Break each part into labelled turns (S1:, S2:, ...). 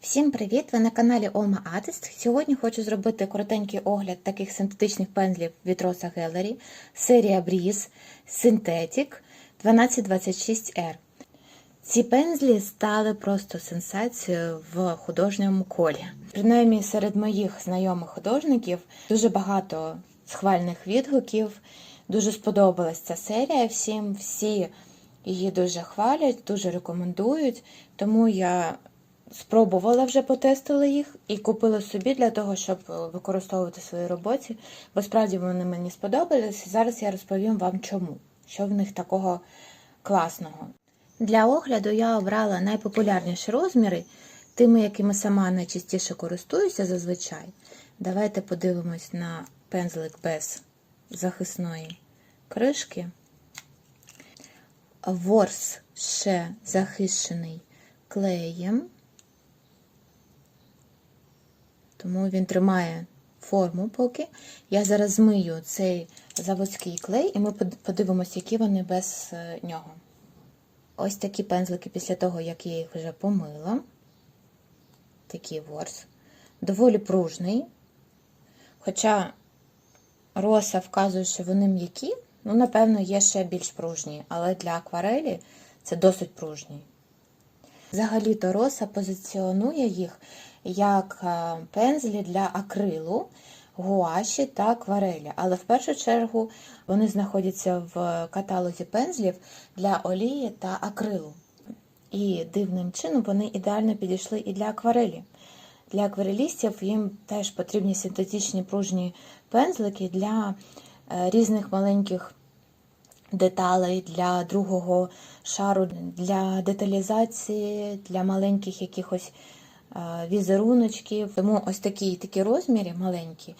S1: Всім привіт! Ви на каналі Olma Artist. Сьогодні хочу зробити коротенький огляд таких синтетичних пензлів від Rosa Gallery, серія Breeze Synthetic 1226R. Ці пензлі стали просто сенсацією в художньому колі. Принаймні серед моїх знайомих художників дуже багато схвальних відгуків. Дуже сподобалась ця серія всім. Всі її дуже хвалять, дуже рекомендують. Тому я спробувала вже потестила їх і купила собі для того, щоб використовувати в своїй роботі. Бо справді вони мені сподобались. Зараз я розповім вам чому, що в них такого класного. Для огляду я обрала найпопулярніші розміри, тими, якими сама найчастіше користуюся зазвичай. Давайте подивимось на пензлик без захисної кришки. Ворс ще захищений клеєм, тому він тримає форму поки. Я зараз змию цей заводський клей, і ми подивимося, які вони без нього. Ось такі пензлики після того, як я їх вже помила. Такий ворс. Доволі пружний. Хоча роса вказує, що вони м'які, ну, напевно, є ще більш пружні, але для акварелі це досить пружні. Взагалі-то роса позиціонує їх як пензлі для акрилу, гуаші та акварелі. Але в першу чергу вони знаходяться в каталозі пензлів для олії та акрилу. І дивним чином вони ідеально підійшли і для акварелі. Для акварелістів їм теж потрібні синтетичні пружні пензлики для різних маленьких деталей, для другого шару, для деталізації, для маленьких якихось візеруночків. Тому ось такі такі розміри маленькі,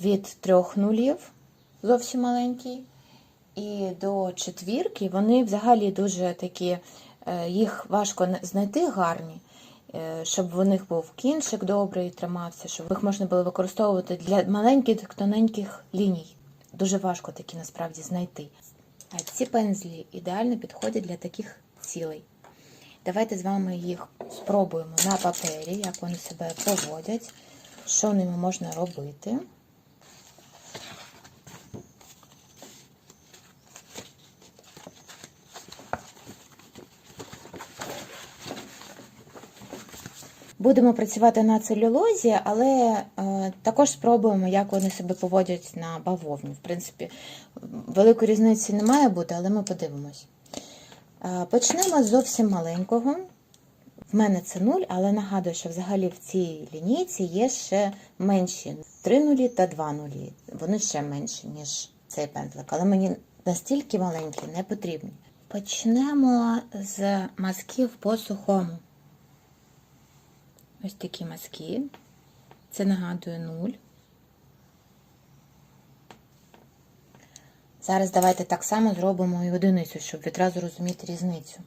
S1: від трьох нулів, зовсім маленький, і до четвірки вони взагалі дуже такі, їх важко знайти гарні, щоб в них був кінчик добрий, тримався, щоб їх можна було використовувати для маленьких тоненьких ліній. Дуже важко такі насправді знайти. А ці пензлі ідеально підходять для таких цілей. Давайте з вами їх спробуємо на папері, як вони себе поводять, що ними можна робити. Будемо працювати на целюлозі, але е, також спробуємо, як вони себе поводять на бавовні. В принципі, великої різниці не має бути, але ми подивимось. Е, почнемо з зовсім маленького. В мене це 0, але нагадую, що взагалі в цій лінійці є ще менші 3 нулі та 2 нулі. Вони ще менші, ніж цей пензлик, але мені настільки маленькі не потрібні. Почнемо з мазків по сухому. Ось такі мазки. Це нагадує 0. Зараз давайте так само зробимо і одиницю, щоб відразу розуміти різницю.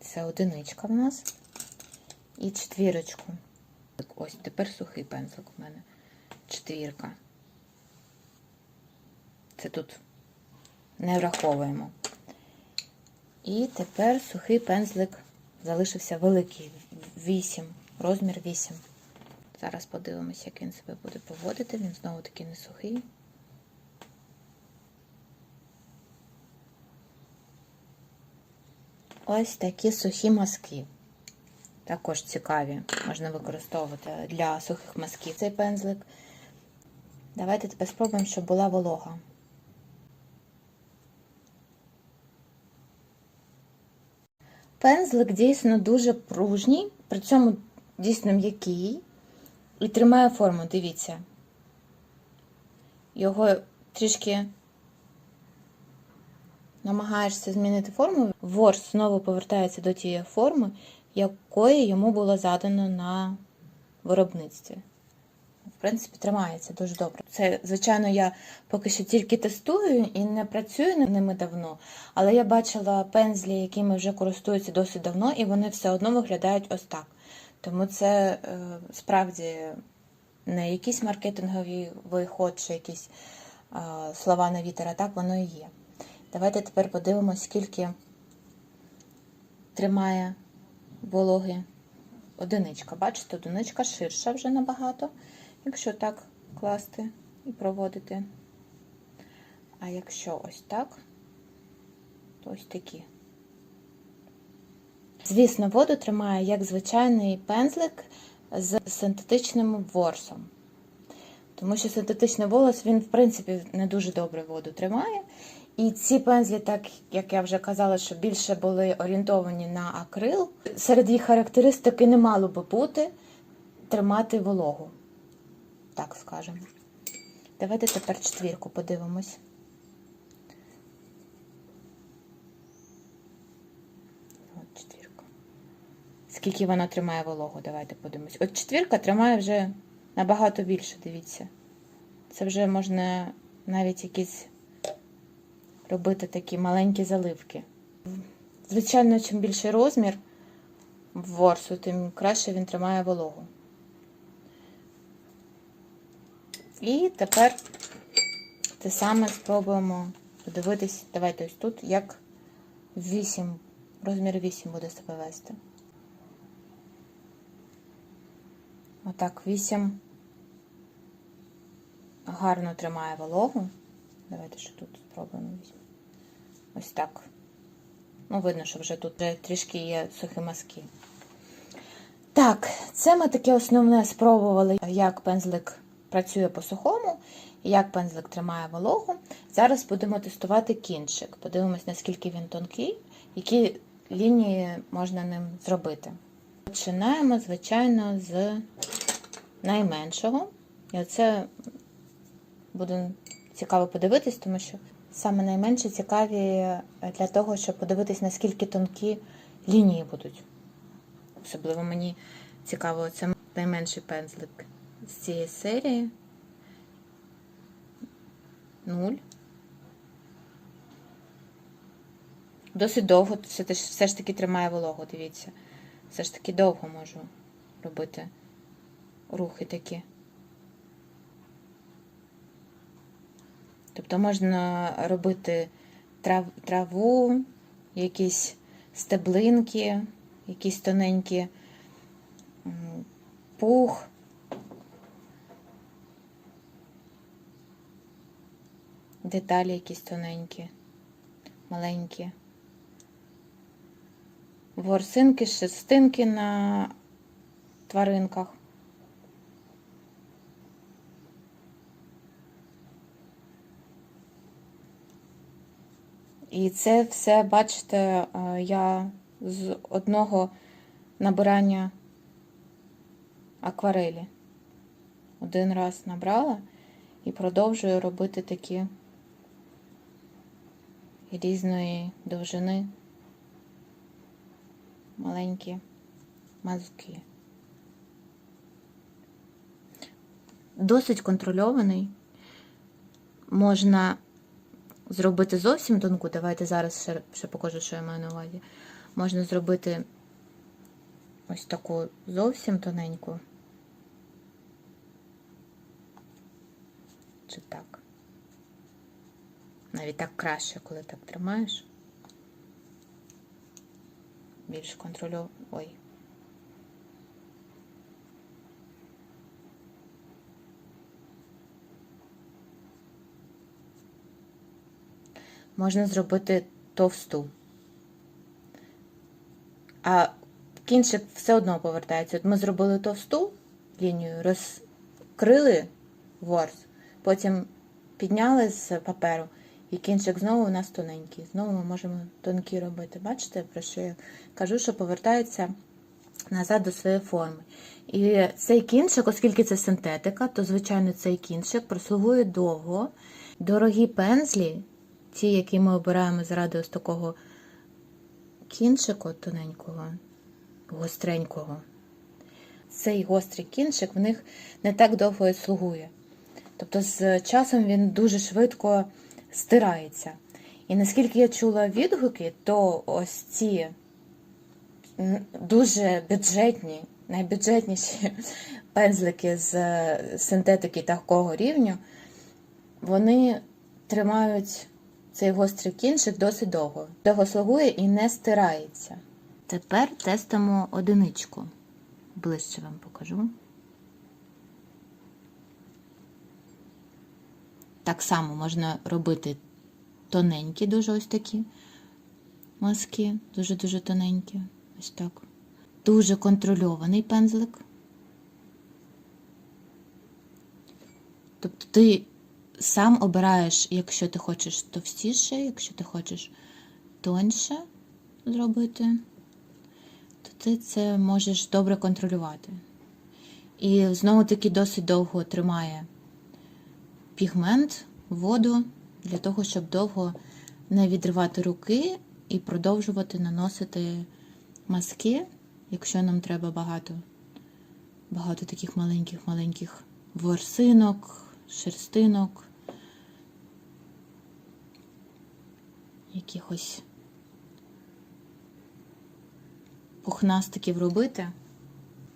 S1: Це одиничка в нас і четвірочку. Ось тепер сухий пензлик у мене. Четвірка. Це тут не враховуємо. І тепер сухий пензлик залишився великий. 8, розмір 8. Зараз подивимося, як він себе буде поводити. Він знову таки не сухий. Ось такі сухі мазки. Також цікаві, можна використовувати для сухих мазків цей пензлик. Давайте тепер спробуємо, щоб була волога. Пензлик дійсно дуже пружній, при цьому дійсно м'який і тримає форму, дивіться. Його трішки намагаєшся змінити форму, ворс знову повертається до тієї форми, якої йому було задано на виробництві. В принципі, тримається дуже добре. Це, звичайно, я поки що тільки тестую і не працюю над ними давно, але я бачила пензлі, якими вже користуються досить давно, і вони все одно виглядають ось так. Тому це е, справді не якийсь маркетинговий виход чи якісь а, слова на вітер, а так воно і є. Давайте тепер подивимось, скільки тримає вологи одиничка. Бачите, одиничка ширша вже набагато, якщо так класти і проводити. А якщо ось так, то ось такі. Звісно, воду тримає як звичайний пензлик з синтетичним ворсом. Тому що синтетичний волос, він, в принципі, не дуже добре воду тримає. І ці пензлі, так як я вже казала, що більше були орієнтовані на акрил, серед їх характеристики не мало би бути тримати вологу. Так скажемо. Давайте тепер четвірку подивимось. От четвірка. Скільки вона тримає вологу, давайте подивимось. От четвірка тримає вже набагато більше, дивіться. Це вже можна навіть якісь робити такі маленькі заливки. Звичайно, чим більший розмір ворсу, тим краще він тримає вологу. І тепер те саме спробуємо подивитись. Давайте ось тут, як 8, розмір 8 буде себе вести. Отак, 8 гарно тримає вологу. Давайте ще тут спробуємо 8. Ось так. Ну, видно, що вже тут вже трішки є сухі мазки. Так, це ми таке основне спробували, як пензлик працює по сухому, як пензлик тримає вологу. Зараз будемо тестувати кінчик. Подивимось, наскільки він тонкий, які лінії можна ним зробити. Починаємо, звичайно, з найменшого. І оце буде цікаво подивитись, тому що саме найменше цікаві для того, щоб подивитись, наскільки тонкі лінії будуть. Особливо мені цікаво, це найменший пензлик з цієї серії. Нуль. Досить довго все ж таки тримає вологу, дивіться. Все ж таки довго можу робити рухи такі. Тобто можна робити трав, траву, якісь стеблинки, якісь тоненькі пух. Деталі якісь тоненькі, маленькі. Ворсинки, шерстинки на тваринках. І це все, бачите, е, я з одного набирання акварелі. Один раз набрала і продовжую робити такі різної довжини маленькі мазки. Досить контрольований. Можна зробити зовсім тонку. Давайте зараз ще, ще покажу, що я маю на увазі. Можна зробити ось таку зовсім тоненьку. Чи так? Навіть так краще, коли так тримаєш. Більш контрольов... Ой. Можна зробити товсту. А кінчик все одно повертається. От ми зробили товсту лінію, розкрили ворс, потім підняли з паперу, і кінчик знову у нас тоненький. Знову ми можемо тонкі робити. Бачите, про що я кажу, що повертається назад до своєї форми. І цей кінчик, оскільки це синтетика, то, звичайно, цей кінчик прослугує довго. Дорогі пензлі, ті, які ми обираємо заради ось такого кінчику тоненького, гостренького. Цей гострий кінчик в них не так довго і слугує. Тобто з часом він дуже швидко стирається. І наскільки я чула відгуки, то ось ці дуже бюджетні, найбюджетніші пензлики з синтетики такого рівню, вони тримають цей гострий кінчик досить довго. Довго слугує і не стирається. Тепер тестимо одиничку. Ближче вам покажу. Так само можна робити тоненькі, дуже ось такі мазки, дуже-дуже тоненькі. Ось так. Дуже контрольований пензлик. Тобто ти сам обираєш, якщо ти хочеш товстіше, якщо ти хочеш тоньше зробити, то ти це можеш добре контролювати. І знову таки досить довго тримає пігмент, воду для того, щоб довго не відривати руки і продовжувати наносити маски, якщо нам треба багато, багато таких маленьких-маленьких ворсинок, шерстинок, якихось пухнастиків робити.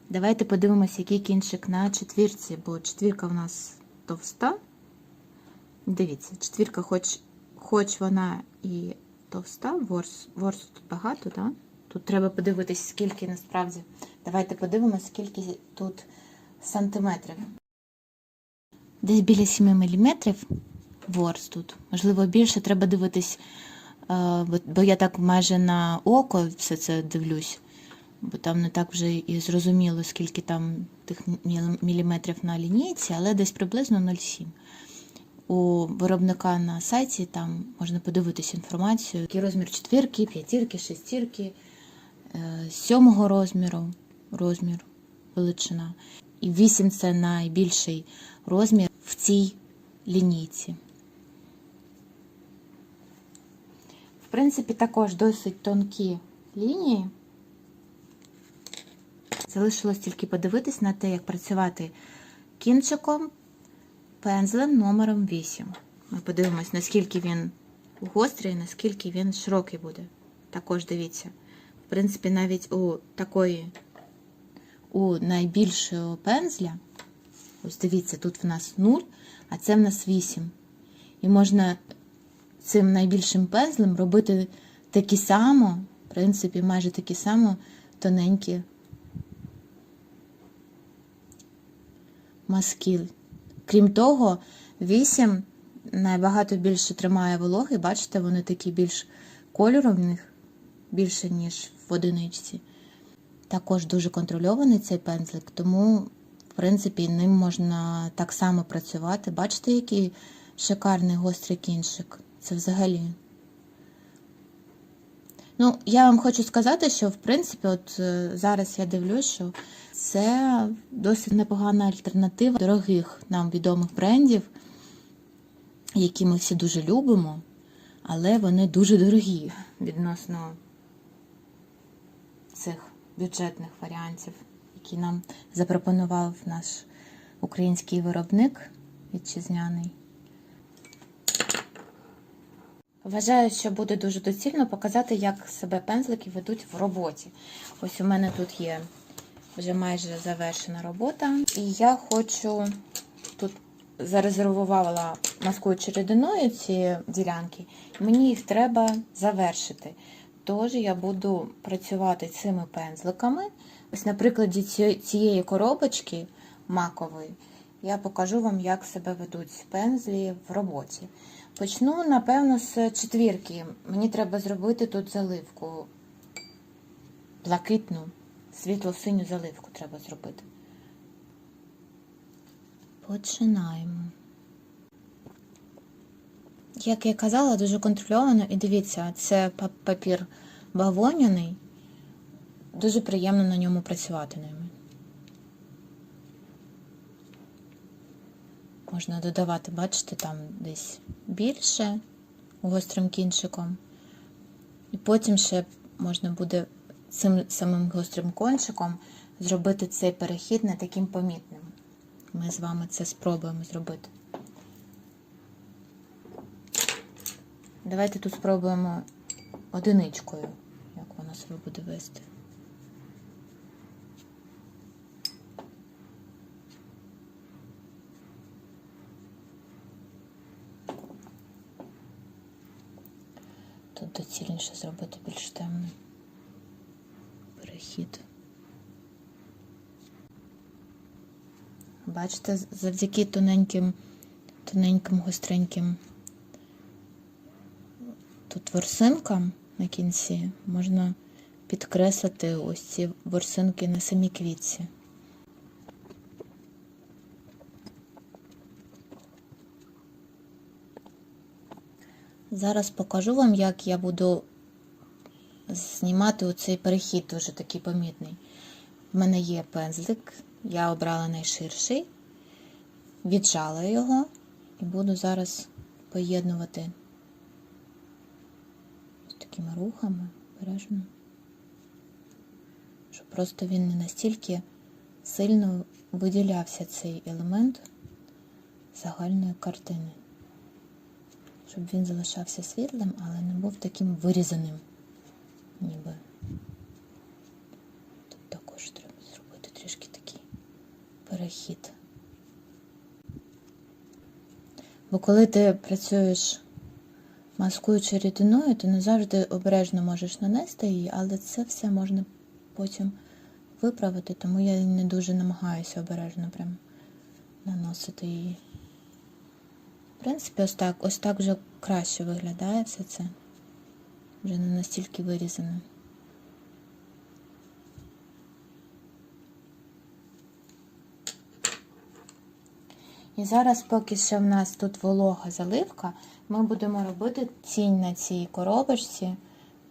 S1: Давайте подивимося, який кінчик на четвірці, бо четвірка в нас товста. Дивіться, четвірка, хоч, хоч вона і товста, ворс, ворс тут багато, да? Тут треба подивитись, скільки насправді. Давайте подивимося, скільки тут сантиметрів. Десь біля 7 мм ворс тут. Можливо, більше треба дивитись, бо- бо я так майже на око все це дивлюсь, бо там не так вже і зрозуміло, скільки там тих міліметрів на лінійці, але десь приблизно 0,7 у виробника на сайті там можна подивитися інформацію, який розмір четвірки, п'ятірки, шестірки, е, сьомого розміру, розмір, величина. І 8 це найбільший розмір в цій лінійці. Принципі, також досить тонкі лінії. Залишилось тільки подивитись на те, як працювати кінчиком пензлем номером 8. Ми подивимось, наскільки він гострий, наскільки він широкий буде. Також дивіться. В принципі, навіть у такої, у найбільшого пензля, ось дивіться, тут в нас 0, а це в нас 8. І можна цим найбільшим пензлем робити такі само, в принципі, майже такі само тоненькі маски. Крім того, 8 набагато більше тримає вологи. Бачите, вони такі більш кольору в них більше, ніж в одиничці. Також дуже контрольований цей пензлик, тому, в принципі, ним можна так само працювати. Бачите, який шикарний гострий кінчик? Це взагалі. Ну, я вам хочу сказати, що в принципі, от е, зараз я дивлюсь, що це досить непогана альтернатива дорогих нам відомих брендів, які ми всі дуже любимо, але вони дуже дорогі відносно цих бюджетних варіантів, які нам запропонував наш український виробник вітчизняний. Вважаю, що буде дуже доцільно показати, як себе пензлики ведуть в роботі. Ось у мене тут є вже майже завершена робота. І я хочу тут зарезервувала маскуючою рідиною ці ділянки, мені їх треба завершити. Тож я буду працювати цими пензликами. Ось на прикладі цієї коробочки макової я покажу вам, як себе ведуть пензлі в роботі. Почну, напевно, з четвірки. Мені треба зробити тут заливку. Блакитну, світло-синю заливку треба зробити. Починаємо. Як я казала, дуже контрольовано. І дивіться, це папір бавовняний. Дуже приємно на ньому працювати ними. Можна додавати, бачите, там десь більше гострим кінчиком. І потім ще можна буде цим самим гострим кончиком зробити цей перехід не таким помітним. Ми з вами це спробуємо зробити. Давайте тут спробуємо одиничкою, як вона себе буде вести. Тут доцільніше зробити більш темний перехід. Бачите, завдяки тоненьким, тоненьким, гостреньким тут ворсинкам на кінці можна підкреслити ось ці ворсинки на самій квітці. Зараз покажу вам, як я буду знімати оцей перехід дуже такий помітний. В мене є пензлик, я обрала найширший, віджала його і буду зараз поєднувати ось такими рухами бережно, щоб просто він не настільки сильно виділявся цей елемент загальної картини. Щоб він залишався світлим, але не був таким вирізаним, ніби. Тут також треба зробити трішки такий перехід. Бо коли ти працюєш маскуючи рідиною, ти не завжди обережно можеш нанести її, але це все можна потім виправити, тому я не дуже намагаюся обережно прям наносити її. Принципі, ось так, ось так вже краще виглядає все це. Вже не настільки вирізано. І зараз, поки ще в нас тут волога заливка, ми будемо робити тінь на цій коробочці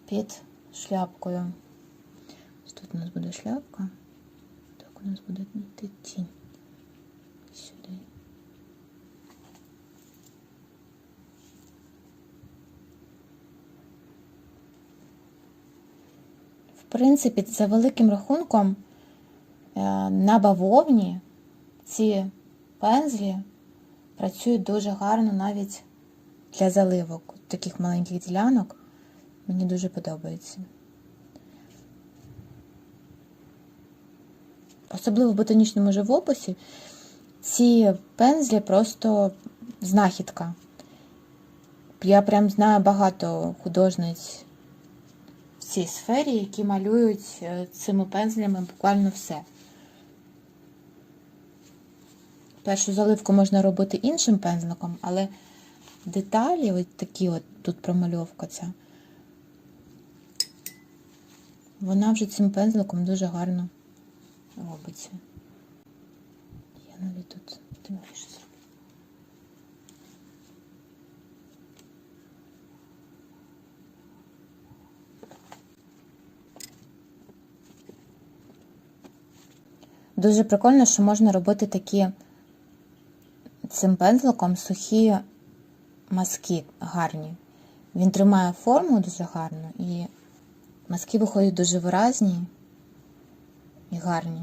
S1: під шляпкою. Ось тут у нас буде шляпка, так у нас буде йти тінь. Сюди. Принципі, за великим рахунком е, на бавовні ці пензлі працюють дуже гарно навіть для заливок таких маленьких ділянок. Мені дуже подобається. Особливо в ботанічному живописі ці пензлі просто знахідка. Я прям знаю багато художниць цій сфері, які малюють е, цими пензлями буквально все. Першу заливку можна робити іншим пензликом, але деталі, ось такі от тут промальовка ця, вона вже цим пензликом дуже гарно робиться. Я навіть тут темніше зроблю. Дуже прикольно, що можна робити такі цим пензликом сухі мазки гарні. Він тримає форму дуже гарно і мазки виходять дуже виразні і гарні.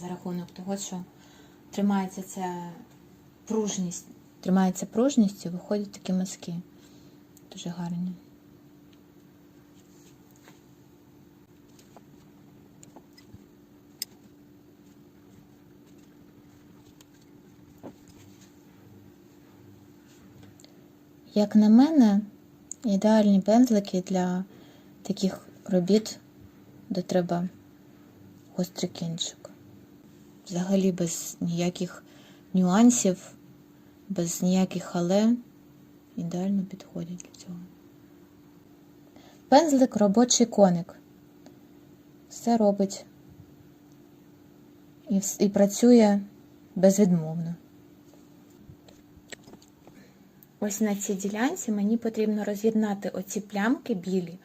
S1: За рахунок того, що тримається ця пружність, тримається пружність і виходять такі мазки. Дуже гарні. Як на мене, ідеальні пензлики для таких робіт, де треба гострий кінчик. Взагалі без ніяких нюансів, без ніяких але ідеально підходять для цього. Пензлик робочий коник. Все робить і, і працює безвідмовно. Ось на цій ділянці мені потрібно роз'єднати оці плямки білі,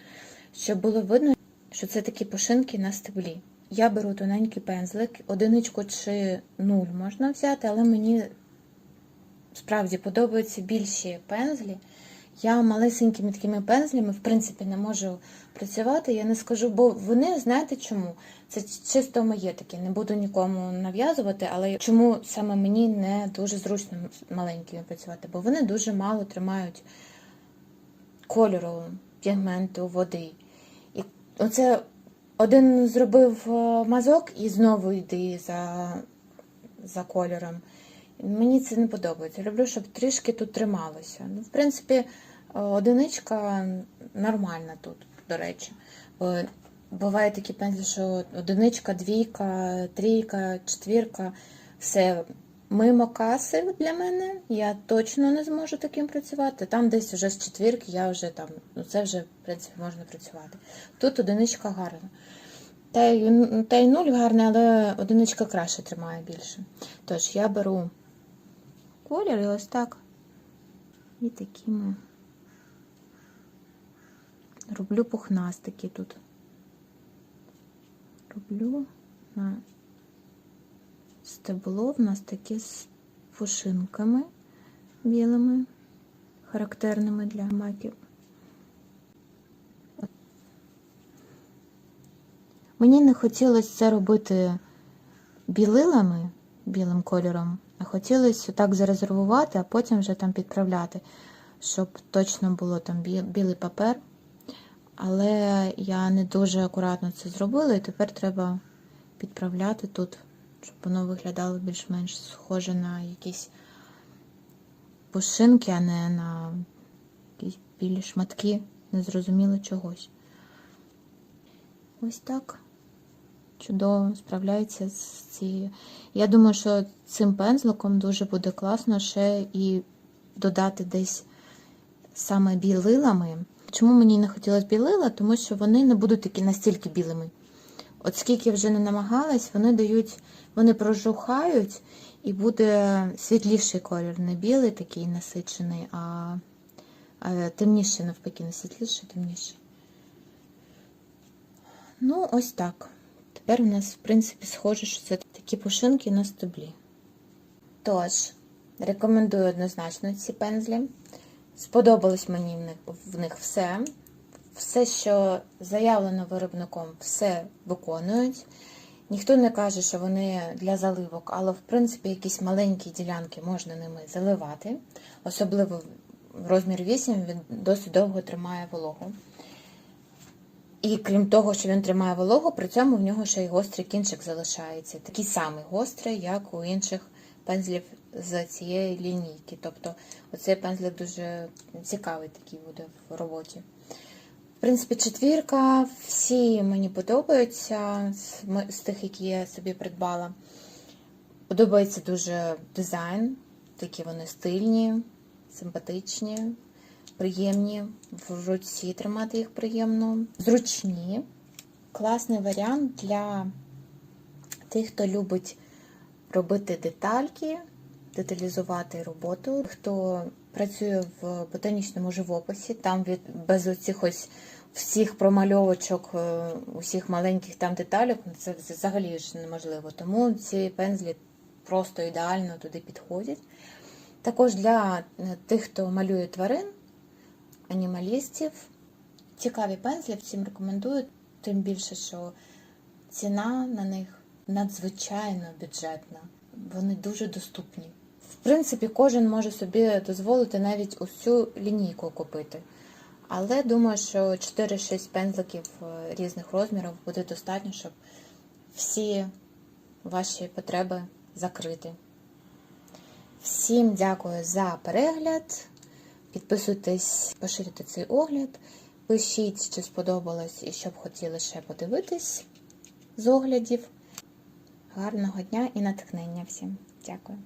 S1: щоб було видно, що це такі пошинки на стеблі. Я беру тоненький пензлик, одиничку чи нуль можна взяти, але мені справді подобаються більші пензлі. Я малесенькими такими пензлями, в принципі, не можу працювати. Я не скажу, бо вони, знаєте чому? Це чисто моє таке, не буду нікому нав'язувати, але чому саме мені не дуже зручно маленькими працювати? Бо вони дуже мало тримають кольору, пігменту, води. І оце один зробив е, мазок і знову йди за, за кольором. Мені це не подобається. Люблю, щоб трішки тут трималося. Ну, в принципі, Одиничка нормальна тут, до речі. Буває такі пензлі, що одиничка, двійка, трійка, четвірка, все мимо каси для мене. Я точно не зможу таким працювати. Там десь вже з четвірки я вже там, ну це вже, в принципі, можна працювати. Тут одиничка гарна. Та й, та й нуль гарний, але одиничка краще тримає більше. Тож я беру колір і ось так. І такими роблю пухнастики тут. Роблю на стебло в нас таке з пушинками білими, характерними для маків. Мені не хотілося це робити білилами, білим кольором, хотілося так зарезервувати, а потім вже там підправляти, щоб точно було там білий папер. Але я не дуже акуратно це зробила, і тепер треба підправляти тут, щоб воно виглядало більш-менш схоже на якісь пушинки, а не на якісь білі шматки незрозуміло чогось. Ось так чудово справляється з цією. Я думаю, що цим пензликом дуже буде класно ще і додати десь саме білилами. Чому мені не хотілося білила? Тому що вони не будуть такі настільки білими. От скільки вже не намагалась, вони дають, вони прожухають і буде світліший колір. Не білий такий насичений, а, темніший, навпаки, не світліший, темніший. Ну, ось так. Тепер у нас, в принципі, схоже, що це такі пушинки на стеблі. Тож, рекомендую однозначно ці пензлі. Сподобалось мені в них, в них все. Все, що заявлено виробником, все виконують. Ніхто не каже, що вони для заливок, але в принципі якісь маленькі ділянки можна ними заливати. Особливо розмір 8 він досить довго тримає вологу. І крім того, що він тримає вологу, при цьому в нього ще й гострий кінчик залишається. Такий самий гострий, як у інших пензлів з цієї лінійки. Тобто оцей пензлик дуже цікавий такий буде в роботі. В принципі, четвірка, всі мені подобаються з тих, які я собі придбала. Подобається дуже дизайн, такі вони стильні, симпатичні, приємні. В руці тримати їх приємно, зручні. Класний варіант для тих, хто любить робити детальки, деталізувати роботу, хто працює в ботанічному живописі, там від без оцих ось всіх промальовочок, е, усіх маленьких там деталей, ну, це взагалі ж неможливо. Тому ці пензлі просто ідеально туди підходять. Також для е, тих, хто малює тварин, анімалістів, цікаві пензлі, всім рекомендую, тим більше, що ціна на них надзвичайно бюджетна. Вони дуже доступні. В принципі, кожен може собі дозволити навіть усю лінійку купити. Але думаю, що 4-6 пензликів е, різних розмірів буде достатньо, щоб всі ваші потреби закрити. Всім дякую за перегляд. Підписуйтесь, поширюйте цей огляд. Пишіть, чи сподобалось і що б хотіли ще подивитись з оглядів. Гарного дня і натхнення всім. Дякую.